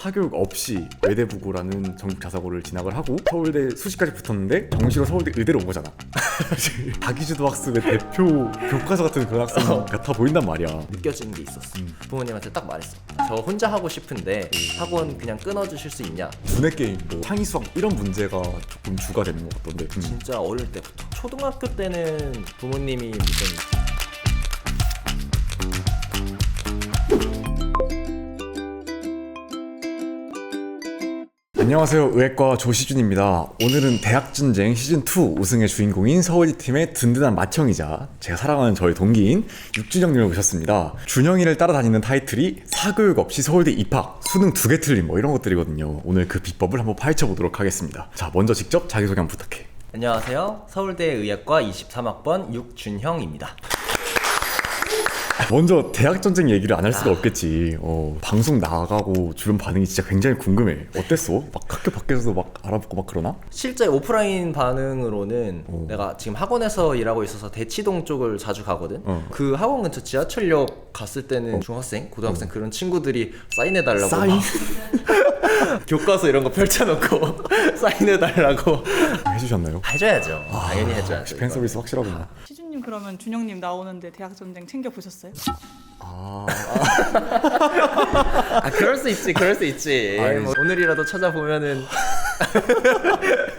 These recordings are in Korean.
사교육 없이 외대부고라는 전국 자사고를 진학을 하고 서울대 수시까지 붙었는데 정시로 서울대 의대로 온 거잖아. 자기주도 학습의 대표 교과서 같은 그런 학생 같아 보인단 말이야. 느껴지는 게 있었어. 음. 부모님한테 딱 말했어. 저 혼자 하고 싶은데 학원 그냥 끊어주실 수 있냐? 두뇌 게임, 뭐 창의 수학 이런 문제가 조금 주가 되는 것 같던데. 음. 진짜 어릴 때부터. 초등학교 때는 부모님이 무슨 안녕하세요. 의학과 조시준입니다. 오늘은 대학 전쟁 시즌 2 우승의 주인공인 서울이 팀의 든든한 맏형이자 제가 사랑하는 저희 동기인 육준영님을 모셨습니다. 준영이를 따라다니는 타이틀이 사교육 없이 서울대 입학, 수능 두 개 틀린 뭐 이런 것들이거든요. 오늘 그 비법을 한번 파헤쳐 보도록 하겠습니다. 자, 먼저 직접 자기소개 한번 부탁해. 안녕하세요. 서울대 의학과 23학번 육준형입니다. 먼저 대학 전쟁 얘기를 안 할 수가 없겠지. 어, 방송 나가고 주변 반응이 진짜 굉장히 궁금해. 어땠어? 막 학교 밖에서도 막 알아보고 막 그러나? 실제 오프라인 반응으로는 오. 내가 지금 학원에서 일하고 있어서 대치동 쪽을 자주 가거든. 어. 그 학원 근처 지하철역 갔을 때는 중학생, 고등학생 그런 친구들이 사인해 달라고 사인? 교과서 이런 거 펼쳐놓고 사인해 달라고 해주셨나요? 해줘야죠. 당연히 해줘야죠. 팬 이거. 서비스 확실하구나. 그러면 준영님 나오는데 대학 전쟁 챙겨 보셨어요? 아, 아 그럴 수 있지, 그럴 수 있지. 아이, 뭐 오늘이라도 찾아보면은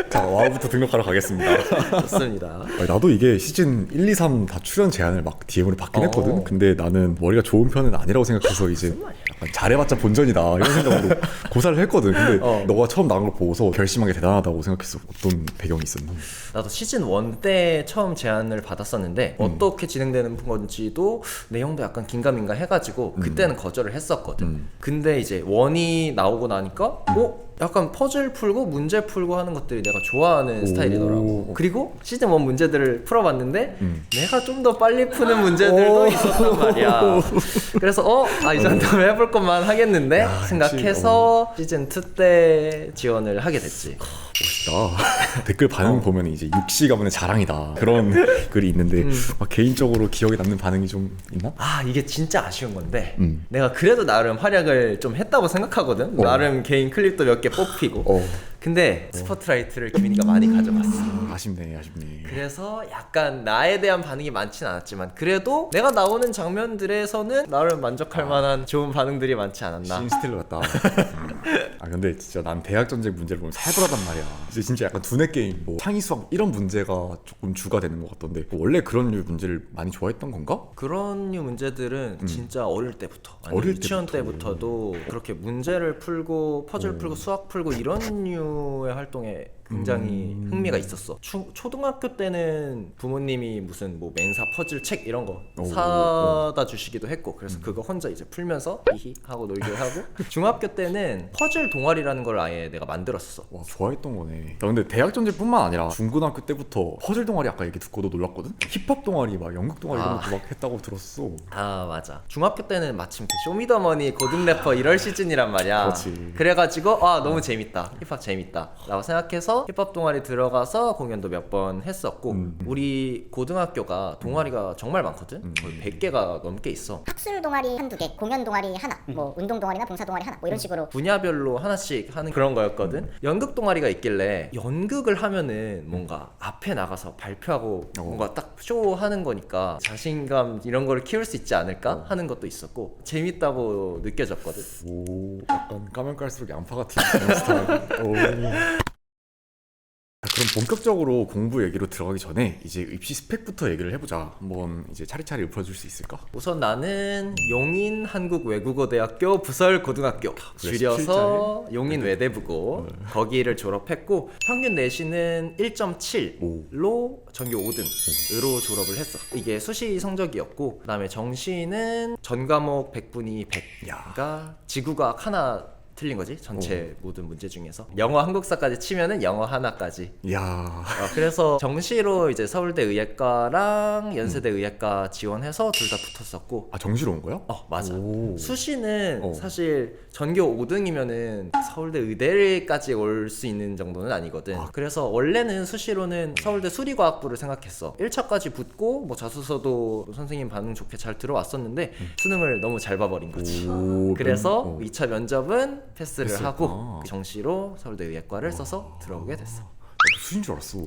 자 와우부터 등록하러 가겠습니다. 좋습니다. 아니, 나도 이게 시즌 1, 2, 3 다 출연 제안을 막 DM으로 받긴 어. 했거든. 근데 나는 머리가 좋은 편은 아니라고 생각해서 이제 약간 잘해봤자 본전이다 이런 생각으로 고사를 했거든. 근데 어. 너가 처음 나온 걸 보고서 결심한 게 대단하다고 생각했어. 어떤 배경이 있었나? 나도 시즌 1 때 처음 제안을 받았었는데 음. 어떻게 진행되는 건지도 내용도 약간 긴가민가 해가지고 그때는 거절을 했었거든. 음. 근데 이제 원이 나오고 나니까 어? 약간 퍼즐 풀고 문제 풀고 하는 것들이 내가 좋아하는 오. 스타일이더라고. 그리고 시즌 1 문제들을 풀어봤는데 음. 내가 좀 더 빨리 푸는 문제들도 오. 있었단 말이야. 그래서 어? 아, 이 정도면 해볼 것만 하겠는데? 야, 생각해서 시즌 2 때 지원을 하게 됐지. 멋있다. 댓글 반응 어. 보면 이제 육시 가문의 자랑이다 그런 글이 있는데 음. 막 개인적으로 기억에 남는 반응이 좀 있나? 아 이게 진짜 아쉬운 건데 음. 내가 그래도 나름 활약을 좀 했다고 생각하거든 어. 나름 개인 클립도 몇 개 뽑히고 어 근데 스포트라이트를 김민이가 많이 가져갔어 아쉽네 아쉽네. 그래서 약간 나에 대한 반응이 많진 않았지만 그래도 내가 나오는 장면들에서는 나름 만족할 만한 좋은 반응들이 많지 않았나 신 스틸러 같다. 아 근데 진짜 난 대학 전쟁 문제를 보면 살벌하단 말이야. 이제 진짜 약간 두뇌 게임, 뭐 창의 수학 이런 문제가 조금 주가 되는 것 같던데 뭐 원래 그런 류 문제를 많이 좋아했던 건가? 그런 류 문제들은 진짜 어릴 때부터 아니 음. 어릴 유치원 때부터. 때부터도 그렇게 문제를 풀고 퍼즐 오. 풀고 수학 풀고 이런 류의 활동에 굉장히 음. 흥미가 있었어. 초, 초등학교 때는 부모님이 무슨 뭐 멘사 퍼즐 책 이런 거 오. 음. 사다 주시기도 했고 그래서 그거 혼자 이제 풀면서 히히 하고 놀기도 하고 중학교 때는 퍼즐 동아리라는 걸 아예 내가 만들었어. 와 좋아했던 거네. 나 근데 대학 전쟁뿐만 아니라 중고등학교 때부터 퍼즐 동아리 아까 얘기 듣고도 놀랐거든. 힙합 동아리 막 연극 동아리 이런 아. 것도 막 했다고 들었어. 아 맞아 중학교 때는 마침 그 쇼미더머니 고등 래퍼 이럴 시즌이란 말이야 그렇지. 그래가지고 아 너무 재밌다 힙합 재밌다 라고 생각해서 힙합 동아리 들어가서 공연도 몇 번 했었고 음. 우리 고등학교가 동아리가 정말 많거든 음. 거의 100개가 넘게 있어 학술 동아리 한두 개, 공연 동아리 하나, 음. 뭐 운동 동아리나 봉사 동아리 하나, 뭐 이런 식으로 분야별로 하나씩 하는 그런 거였거든 연극 동아리가 있길래 연극을 하면은 뭔가 앞에 나가서 발표하고 어. 뭔가 딱 쇼하는 거니까 자신감 이런 거를 키울 수 있지 않을까 하는 것도 있었고 재밌다고 느껴졌거든 오 약간 까면 깔수록 양파 같은 그런 스타일. 오. 자, 그럼 본격적으로 공부 얘기로 들어가기 전에 이제 입시 스펙부터 얘기를 해보자. 한번 이제 차례차례 읊어줄 수 있을까? 우선 나는 용인 한국외국어대학교 부설고등학교 줄여서 용인 외대부고 거기를 졸업했고 평균 내신은 1.7로 전교 5등으로 졸업을 했어. 이게 수시 성적이었고 그다음에 정시는 전 과목 100분이 100가 지구과학 하나 틀린 거지 전체 모든 문제 중에서 영어 한국사까지 치면은 영어 하나까지 이야. 어, 그래서 정시로 이제 서울대 의예과랑 연세대 의예과 지원해서 둘 다 붙었었고 아 정시로 온 거야? 어 맞아 오. 수시는 어. 사실 전교 5등이면은 서울대 의대까지 올 수 있는 정도는 아니거든 아. 그래서 원래는 수시로는 서울대 수리과학부를 생각했어 1차까지 붙고 뭐 자소서도 선생님 반응 좋게 잘 들어왔었는데 수능을 너무 잘 봐버린 거지 오, 그래서 어. 2차 면접은 패스를 패스였구나. 하고 정시로 서울대 의예과를 써서 들어오게 됐어. 수인 줄 알았어.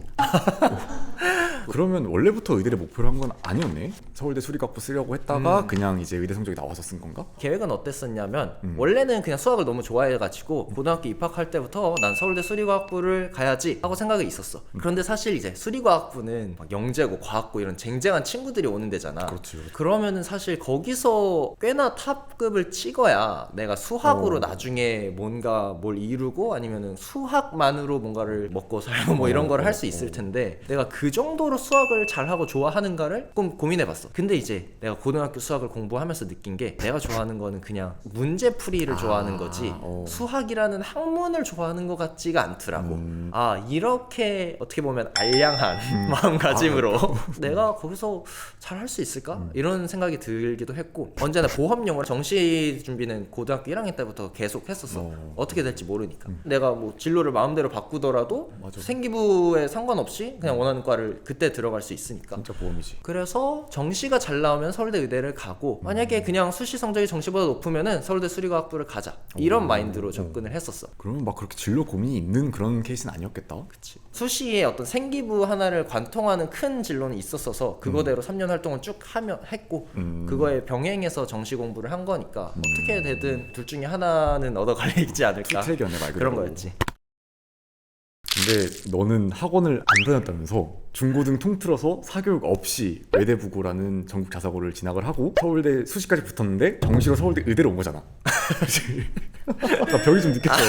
그러면 원래부터 의대를 목표로 한 건 아니었네? 서울대 수리학부 쓰려고 했다가 음. 그냥 이제 의대 성적이 나와서 쓴 건가? 계획은 어땠었냐면 음. 원래는 그냥 수학을 너무 좋아해가지고 고등학교 입학할 때부터 난 서울대 수리과학부를 가야지 하고 생각이 있었어. 음. 그런데 사실 이제 수리과학부는 막 영재고 과학고 이런 쟁쟁한 친구들이 오는 데잖아. 그렇지. 그러면은 사실 거기서 꽤나 탑급을 찍어야 내가 수학으로 어. 나중에 뭔가 뭘 이루고 아니면은 수학만으로 뭔가를 먹고 살고 뭐 이런 어, 걸할 어, 수 있을 어. 텐데 내가 그 정도로 수학을 잘하고 좋아하는가를 조금 고민해봤어. 근데 이제 내가 고등학교 수학을 공부하면서 느낀 게 내가 좋아하는 거는 그냥 문제풀이를 아, 좋아하는 거지 어. 수학이라는 학문을 좋아하는 것 같지가 않더라고. 음. 아 이렇게 어떻게 보면 알량한 마음가짐으로 아, 내가 거기서 잘 할 수 있을까 음. 이런 생각이 들기도 했고 언제나 보험용으로 정시 준비는 고등학교 1학년 때부터 계속 했었어 어. 어. 떻게 될지 모르니까 내가 뭐 진로를 마음대로 바꾸더라도 맞아. 생기부 에 상관없이 그냥 원하는 과를 그때 들어갈 수 있으니까 진짜 보험이지. 그래서 정시가 잘 나오면 서울대 의대를 가고 만약에 그냥 수시 성적이 정시보다 높으면은 서울대 수리과학부를 가자 이런 오. 마인드로 접근을 했었어 그러면 막 그렇게 진로 고민이 있는 그런 케이스는 아니었겠다. 그치. 수시에 어떤 생기부 하나를 관통하는 큰 진로는 있었어서 그거대로 3년 활동을 쭉 하면 했고 음. 그거에 병행해서 정시 공부를 한 거니까 어떻게 되든 둘 중에 하나는 얻어 걸리지 않을까 투트랙이었네 말 그대로. 그런 거였지. 근데 너는 학원을 안 다녔다면서 중고등 통틀어서 사교육 없이 외대부고라는 전국 자사고를 진학을 하고 서울대 수시까지 붙었는데 정시로 서울대 의대로 온 거잖아. 나 벽이 좀 느꼈어.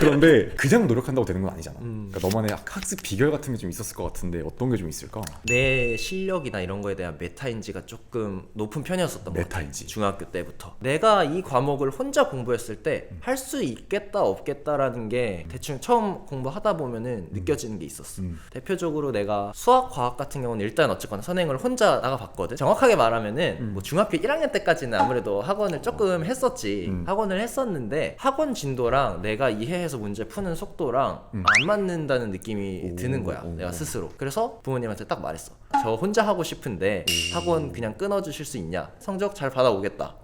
그런데 그냥 노력한다고 되는 건 아니잖아. 음. 그러니까 너만의 학- 학습 비결 같은 게 좀 있었을 것 같은데 어떤 게 좀 있을까? 내 실력이나 이런 거에 대한 메타인지가 조금 높은 편이었었던 것 같아. 메타인지. 중학교 때부터 내가 이 과목을 혼자 공부했을 때 할 수 있겠다 없겠다라는 게 대충 처음 공부하다 보면은 느껴지는 게 있었어 음. 대표적으로 내가 수학 과학 같은 경우는 일단 어쨌거나 선행을 혼자 나가봤거든. 정확하게 말하면은 뭐 중학교 1학년 때까지는 아무래도 학원을 조금 했었지. 음. 학원을 했었는데 학원 진도랑 내가 이해해서 문제 푸는 속도랑 음. 안 맞는다는 느낌이 오, 드는 거야 오, 내가 오. 스스로. 그래서 부모님한테 딱 말했어. 저 혼자 하고 싶은데 학원 그냥 끊어주실 수 있냐? 성적 잘 받아오겠다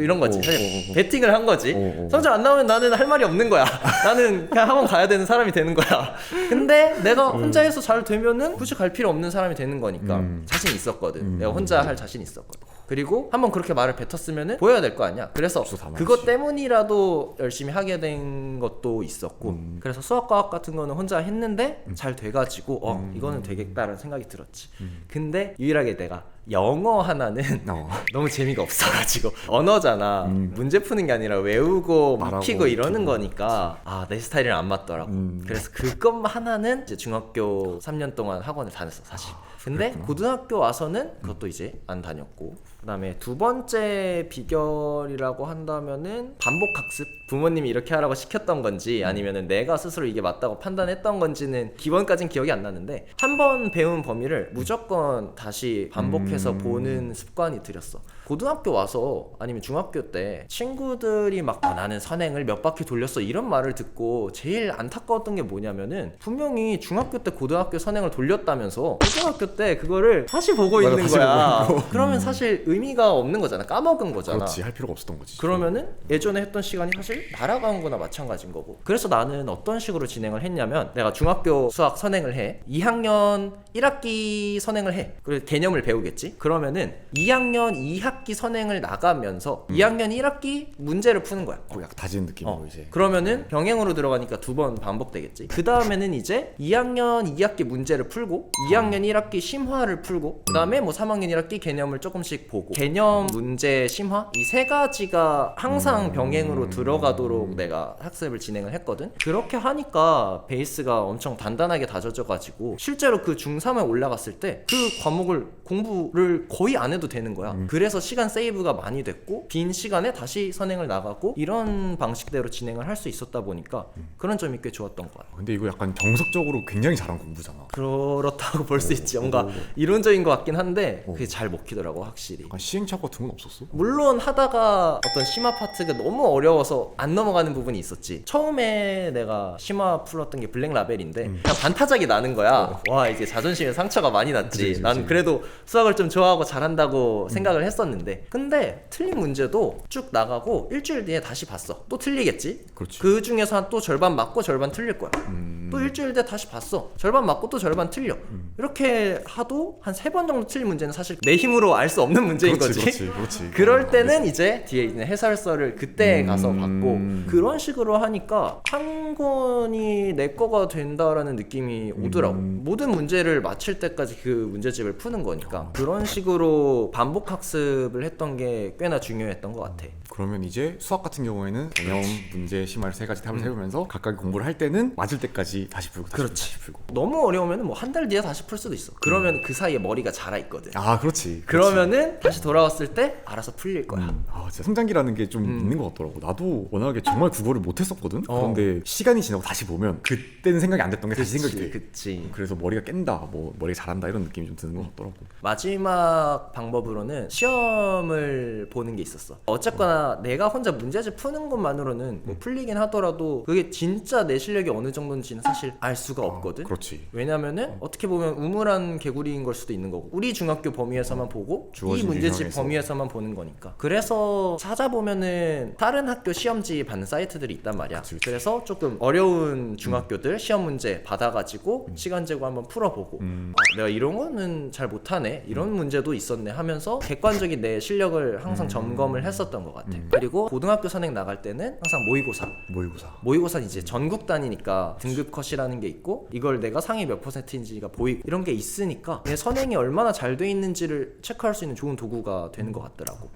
이런 거지. 사실 베팅을 한 거지. 오, 오. 성적 안 나오면 나는 할 말이 없는 거야. 나는 그냥 학원 가야 되는 사람이 되는 거야. 근데 내가 혼자 해서 잘 되면은 굳이 갈 필요 없는 사람이 되는 거니까 음. 자신 있었거든. 음. 내가 혼자 할 자신 있었거든. 그리고 한번 그렇게 말을 뱉었으면은 보여야 될 거 아니야. 그래서 그것. 때문이라도 열심히 하게 된 것도 있었고 음. 그래서 수학과학 같은 거는 혼자 했는데 잘 돼가지고 어 이거는 되겠다라는 생각이 들었지. 음. 근데 유일하게 내가 영어 하나는 어. 너무 재미가 없어가지고 언어잖아 음. 문제 푸는 게 아니라 외우고 말하고 묵히고 이러는. 거니까 아 내 스타일이랑 안 맞더라고 음. 그래서 그것 하나는 이제 중학교 3년 동안 학원을 다녔어 사실 근데 그랬구나. 고등학교 와서는 그것도 이제 안 다녔고 그다음에 두 번째 비결이라고 한다면은 반복 학습 부모님이 이렇게 하라고 시켰던 건지 아니면은 내가 스스로 이게 맞다고 판단했던 건지는 기본까진 기억이 안 나는데 한 번 배운 범위를 무조건 다시 반복해서 음. 보는 습관이 들였어. 고등학교 와서 아니면 중학교 때 친구들이 막 아, 나는 선행을 몇 바퀴 돌렸어 이런 말을 듣고 제일 안타까웠던 게 뭐냐면은 분명히 중학교 때 고등학교 선행을 돌렸다면서 고등학교 때 그거를 다시 보고 맞아, 있는 다시 거야. 보고. 그러면 사실 의미가 없는 거잖아. 까먹은 거잖아. 그렇지 할 필요가 없었던 거지. 그러면은 예전에 했던 시간이 사실 날아간 거나 마찬가지인 거고 그래서 나는 어떤 식으로 진행을 했냐면 내가 중학교 수학 선행을 해 2학년 1학기 선행을 해 그리고 개념을 배우겠지 그러면은 2학년 2학 기 선행을 나가면서 2학년 1학기 문제를 푸는 거야 어, 약간 다진 느낌으로 어, 이제. 그러면은 병행으로 들어가니까 두 번 반복되겠지. 그 다음에는 이제 2학년 2학기 문제를 풀고 2학년 1학기 심화를 풀고 그 다음에 뭐 3학년 1학기 개념을 조금씩 보고 개념 문제 심화 이 세 가지가 항상 병행으로 들어가도록 내가 학습을 진행을 했거든. 그렇게 하니까 베이스가 엄청 단단하게 다져져 가지고 실제로 그 중3에 올라갔을 때 그 과목을 공부를 거의 안 해도 되는 거야. 그래서 시간 세이브가 많이 됐고 빈 시간에 다시 선행을 나가고 이런 방식대로 진행을 할 수 있었다 보니까 그런 점이 꽤 좋았던 것 같아. 근데 이거 약간 정석적으로 굉장히 잘한 공부잖아. 그렇다고 볼 수 있지. 뭔가 이론적인 것 같긴 한데 오. 그게 잘 먹히더라고 확실히. 약간 시행착오 같은 건 없었어? 물론 하다가 어떤 심화 파트가 너무 어려워서 안 넘어가는 부분이 있었지. 처음에 내가 심화 풀었던 게 블랙 라벨인데 그냥 반타작이 나는 거야. 와 이제 자존심에 상처가 많이 났지. 그치, 그치, 난. 그래도 수학을 좀 좋아하고 잘한다고 생각을 했었는데 봤는데 근데 틀린 문제도 쭉 나가고 일주일 뒤에 다시 봤어. 또 틀리겠지? 그렇지. 그 중에서 한 또 절반 맞고 절반 틀릴 거야. 음. 또 일주일 뒤에 다시 봤어. 절반 맞고 또 절반 틀려 이렇게 하도 한 세 번 정도 틀린 문제는 사실 내 힘으로 알 수 없는 문제인 그렇지, 거지 그렇지, 그렇지. 그럴 때는 이제 뒤에 있는 해설서를 그때 음. 가서 받고 그런 식으로 하니까 한 권이 내 거가 된다라는 느낌이 오더라고 음. 모든 문제를 맞힐 때까지 그 문제집을 푸는 거니까 그런 식으로 반복 학습을 했던 게 꽤나 중요했던 것 같아 그러면 이제 수학 같은 경우에는 개념, 문제, 심화를 세 가지 탑을 세우면서 각각 공부를 할 때는 맞을 때까지 다시 풀고 다시 풀고, 그렇지. 다시 풀고. 너무 어려우면 뭐 한 달 뒤에 다시 풀 수도 있어 그러면 그 사이에 머리가 자라 있거든 아 그렇지. 그렇지. 그러면은 다시 돌아왔을 때 알아서 풀릴 거야 음, 아 진짜 성장기라는 게좀 있는 것 같더라고. 나도 워낙에 정말 국어를 못했었거든. 어. 그런데 시간이 지나고 다시 보면 그때는 생각이 안 됐던 게 다시 생각이 돼. 그치 그래서 머리가 깬다, 뭐 머리가 잘한다 이런 느낌이 좀 드는 것 같더라고. 마지막 방법으로는 시험을 보는 게 있었어. 어쨌거나 내가 혼자 문제집 푸는 것만으로는 뭐 풀리긴 하더라도 그게 진짜 내 실력이 어느 정도인지는 사실 알 수가 없거든. 그렇지. 왜냐면은 어떻게 보면 우물한 개구리인 걸 수도 있는 거고 우리 중학교 범위에서만 보고 이 주어진 문제집 유형에서. 범위에서만 보는 거니까 그래서 찾아보면은 다른 학교 시험지 받는 사이트들이 있단 말이야 그치, 그치. 그래서 조금 어려운 중학교들 시험 문제 받아가지고 시간 재고 한번 풀어보고 음. 아, 내가 이런 거는 잘 못하네 이런 문제도 있었네 하면서 객관적인 내 실력을 항상 음. 점검을 했었던 것 같아 그리고 고등학교 선행 나갈 때는 항상 모의고사 모의고사. 모의고사는 이제 전국 단위니까 등급 컷이라는 게 있고 이걸 내가 상위 몇 퍼센트인지가 보이고 이런 게 있으니까 내 선행이 얼마나 잘 돼 있는지를 체크할 수 있는 좋은 도구가 되는 것 같더라고.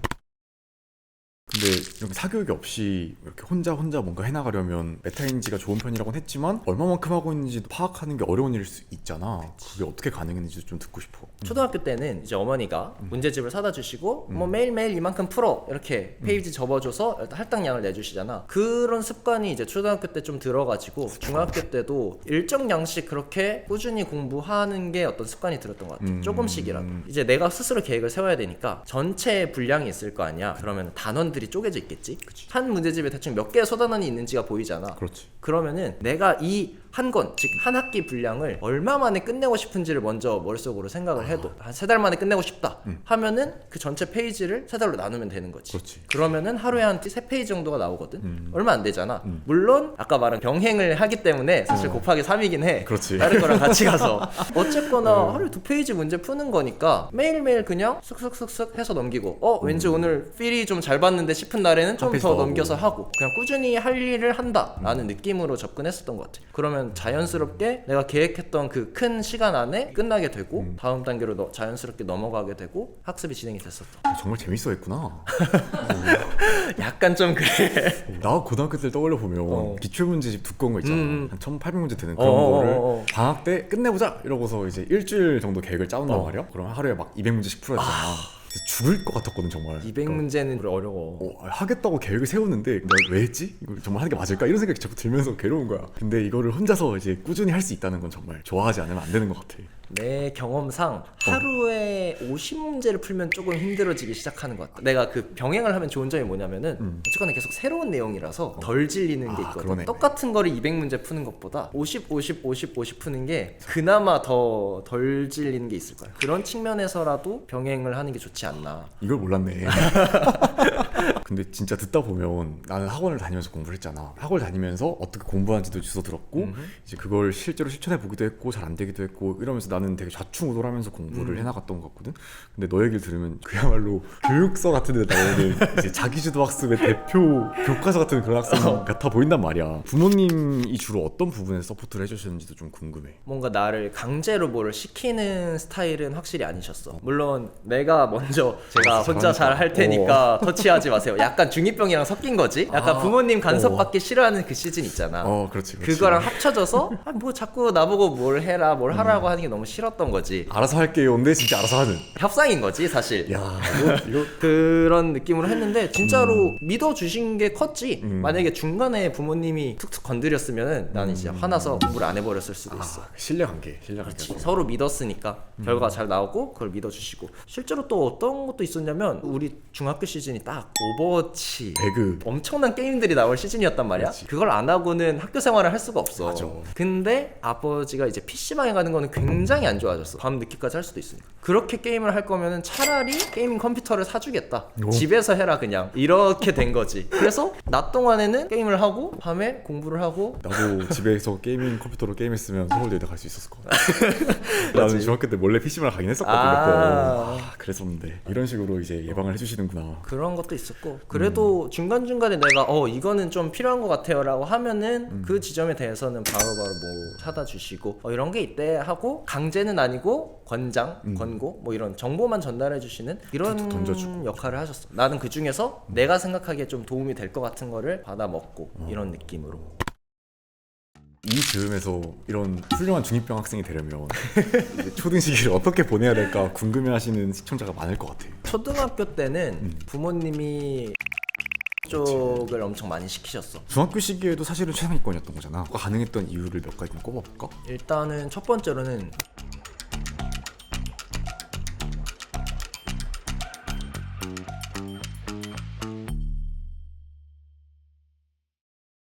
근데 이렇게 사교육이 없이 이렇게 혼자 혼자 뭔가 해나가려면 메타인지가 좋은 편이라고는 했지만 얼마만큼 하고 있는지도 파악하는 게 어려운 일일 수 있잖아. 그게 어떻게 가능했는지 좀 듣고 싶어. 초등학교 때는 이제 어머니가 문제집을 사다 주시고 뭐 매일매일 이만큼 풀어 이렇게 페이지 접어줘서 일단 할당량을 내주시잖아. 그런 습관이 이제 초등학교 때 좀 들어가지고 중학교 때도 일정 양씩 그렇게 꾸준히 공부하는 게 어떤 습관이 들었던 것 같아. 음. 조금씩이라도. 이제 내가 스스로 계획을 세워야 되니까 전체 분량이 있을 거 아니야. 그러면 단원들이 쪼개져 있겠지 한 문제집에 대충 몇 개의 소단원이 있는지가 보이잖아 그렇지. 그러면은 내가 이 한 권, 즉 한 학기 분량을 얼마 만에 끝내고 싶은지를 먼저 머릿속으로 생각을 해도 한 세 달 만에 끝내고 싶다 하면은 그 전체 페이지를 세 달로 나누면 되는 거지. 그렇지. 그러면은 하루에 한 세 페이지 정도가 나오거든. 얼마 안 되잖아. 물론 아까 말한 병행을 하기 때문에 사실 곱하기 3이긴 해. 그렇지. 다른 거랑 같이 가서 어쨌거나 하루에 두 페이지 문제 푸는 거니까 매일매일 그냥 슥슥슥슥 해서 넘기고 어 왠지 오늘 필이 좀 잘 봤는데 싶은 날에는 좀 더. 넘겨서 하고 그냥 꾸준히 할 일을 한다라는 느낌으로 접근했었던 것 같아. 그러면 자연스럽게 내가 계획했던 그 큰 시간 안에 끝나게 되고 음. 다음 단계로 너- 자연스럽게 넘어가게 되고 학습이 진행이 됐었던. 아, 정말 재밌어 했구나. 약간 좀 그래. 나 고등학교 때 떠올려 보면 어. 기출 문제집 두꺼운 거 있잖아. 음. 한 1,800문제 되는 어, 그런 어, 거를 어, 어. 방학 때 끝내보자 이러고서 이제 일주일 정도 계획을 짜온단 어. 말이야. 그럼 하루에 막 200문제씩 풀어야 되잖아. 그래서 죽을 것 같았거든 정말. 200문제는 어려워. 어, 하겠다고 계획을 세웠는데 내가 왜 했지? 이거 정말 하는 게 맞을까? 이런 생각이 자꾸 들면서 괴로운 거야. 근데 이거를 혼자서 이제 꾸준히 할 수 있다는 건 정말 좋아하지 않으면 안 되는 것 같아. 내 경험상 하루에 50문제를 풀면 조금 힘들어지기 시작하는 것 같아. 내가 그 병행을 하면 좋은 점이 뭐냐면은 어쨌거나 계속 새로운 내용이라서 덜 질리는 게 아, 있거든. 그러네. 똑같은 거를 200문제 푸는 것보다 50, 50, 50, 50 푸는 게 그나마 더 덜 질리는 게 있을 거야. 그런 측면에서라도 병행을 하는 게 좋지 않나. 이걸 몰랐네. 근데 진짜 듣다 보면 나는 학원을 다니면서 공부를 했잖아. 학원 다니면서 어떻게 공부하는지도 주워 들었고 이제 그걸 실제로 실천해 보기도 했고 잘 안 되기도 했고 이러면서 나는 되게 좌충우돌하면서 공부를 해나갔던 것 같거든. 근데 너 얘기를 들으면 그야말로 교육서 같은 데 나오는 이제 자기주도 학습의 대표 교과서 같은 그런 학생 같아 보인단 말이야. 부모님이 주로 어떤 부분에 서포트를 해주셨는지도 좀 궁금해. 뭔가 나를 강제로 뭐를 시키는 스타일은 확실히 아니셨어. 물론 내가 먼저 제가 알아서 혼자 잘 할. 테니까 터치하지 마세요. 약간 중2병이랑 섞인 거지. 약간 아. 부모님 간섭 어. 받기 싫어하는 그 시즌 있잖아. 어, 그렇지. 그렇지. 그거랑 합쳐져서 아, 뭐 자꾸 나보고 뭘 해라 뭘 하라고 하는 게 너무 싫었던 거지 알아서 할게요. 근데 진짜 알아서 하는. 협상인 거지 사실 야, 이거 이거 그런 느낌으로 했는데 진짜로 믿어주신 게 컸지 음. 만약에 중간에 부모님이 툭툭 건드렸으면 나는 이제 화나서 공부를 안 해버렸을 수도 있어 아, 신뢰 관계, 신뢰 관계. 서로 믿었으니까 음. 결과가 잘 나오고 그걸 믿어주시고 실제로 또 어떤 것도 있었냐면 우리 중학교 시즌이 딱 오버 워치 배그 엄청난 게임들이 나올 시즌이었단 말이야. 그렇지. 그걸 안 하고는 학교 생활을 할 수가 없어. 맞아. 근데 아버지가 이제 PC방에 가는 거는 굉장히 안 좋아졌어. 밤 늦게까지 할 수도 있으니까. 그렇게 게임을 할 거면은 차라리 게이밍 컴퓨터를 사주겠다. 오. 집에서 해라 그냥. 이렇게 된 거지. 그래서 낮 동안에는 게임을 하고 밤에 공부를 하고 나도 집에서 게이밍 컴퓨터로 게임했으면 서울대에 갈 수 있었을 것 같아. 나는 중학교 때 몰래 PC방을 가긴 했었거든 아. 몇 번. 아, 그랬었는데 이런 식으로 이제 예방을 해주시는구나. 그런 것도 있었고 그래도 중간 중간에 내가 어 이거는 좀 필요한 것 같아요라고 하면은 그 지점에 대해서는 바로바로 뭐 사다 주시고 어 이런 게 있대 하고 강제는 아니고 권장 권고 뭐 이런 정보만 전달해 주시는 이런 던져주고. 역할을 하셨어. 나는 그 중에서 내가 생각하기에 좀 도움이 될 것 같은 거를 받아 먹고 이런 느낌으로 이 즈음에서 이런 훌륭한 중이병 학생이 되려면 이제 초등 시기를 어떻게 보내야 될까 궁금해하시는 시청자가 많을 것 같아요. 초등학교 때는 부모님이 쪽을 엄청 많이 시키셨어 중학교 시기에도 사실은 최상위권이었던 거잖아. 가능했던 이유를 몇 가지 좀 꼽아볼까? 일단은 첫 번째로는